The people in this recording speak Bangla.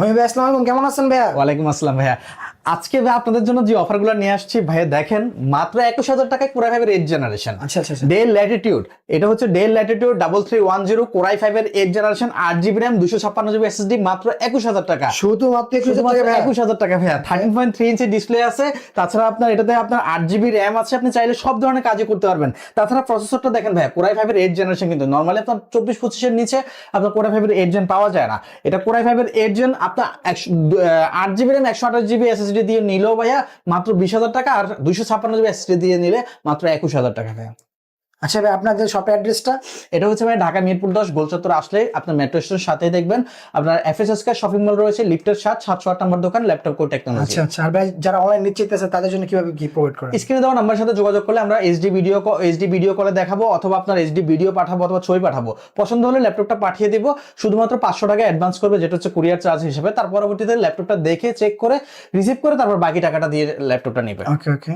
আমি ভাই আসসালাম আলাইকুম। কেমন আছেন ভাইয়া? ওয়ালাইকুম আসসালাম ভাইয়া। আজকে ভাই আপনাদের জন্য যে অফারগুলো নিয়ে আসছি ভাইয়া দেখেন মাত্র একুশ হাজার টাকায় কোরাই ফাইভের এইট জেনারেশন আচ্ছা আচ্ছা আচ্ছা। ডে ল্যাটিটিউড এটা হচ্ছে Dell Latitude double three one zero core i ফাইভের এইট জেনারেশন আট জিবি র্যাম দুশো ছাপ্পান্ন জিবি এসএসডি মাত্র একুশ হাজার টাকা। শুধুমাত্র একুশ হাজার টাকা ভাইয়া। Thirteen point three inch display আছে। তাছাড়া আপনার এটাতে আপনার আট জিবি র্যাম আছে। আপনি চাইলে সব ধরনের কাজই করতে পারবেন। তাছাড়া প্রসেসরটা দেখেন ভাইয়া কোরাই ফাইভের এইট জেনারেশন কিন্তু। নর্মালি আপনার চব্বিশ পঁচিশের নিচে আপনার কোরাই ফাইভের এইট জেন পাওয়া যায় না। এটা কোরাই ফাইভের এইট জেন আপনার একশো আট জিবি র্যাম একশো আঠাশ জিবি এসএসডি দিয়ে নিলেও ভাইয়া, মাত্র বিশ হাজার টাকা, আর দুইশো ছাপ্পান্ন জিবি দিয়ে নিলে মাত্র একুশ হাজার টাকা ভাইয়া। আচ্ছা ভাই আপনাদের শপের অ্যাড্রেসটা এটা হচ্ছে ভাই ঢাকা মিরপুর দশ গোলচত্বর আসলে আপনার মেট্রো স্টেশনের সাথেই দেখবেন। আপনার এফএসএস কে শপিং মল রয়েছে লিফটের সাত সাতশো আট নম্বর দোকান ল্যাপটপ কো টেকনোলজি আচ্ছা আচ্ছা। আর ভাই যারা অনলাইন নিতে চাইতেছে তাদের জন্য কীভাবে কি প্রোভাইড করেন স্ক্রিনে দেওয়া নাম্বারের সাথে যোগাযোগ করলে আমরা এইচডি ভিডিও এইচডি ভিডিও কলে দেখাবো অথবা আপনার এইচডি ভিডিও পাঠাবো অথবা ছবি পাঠাবো। পছন্দ হলে ল্যাপটপটা পাঠিয়ে দিব। শুধুমাত্র পাঁচশো টাকা অ্যাডভান্স করবে যেটা হচ্ছে কুরিয়ার চার্জ হিসেবে। তার পরবর্তীতে ল্যাপটপটা দেখে চেক করে রিসিভ করে তারপর বাকি টাকাটা দিয়ে ল্যাপটপটা নেবে ওকে ওকে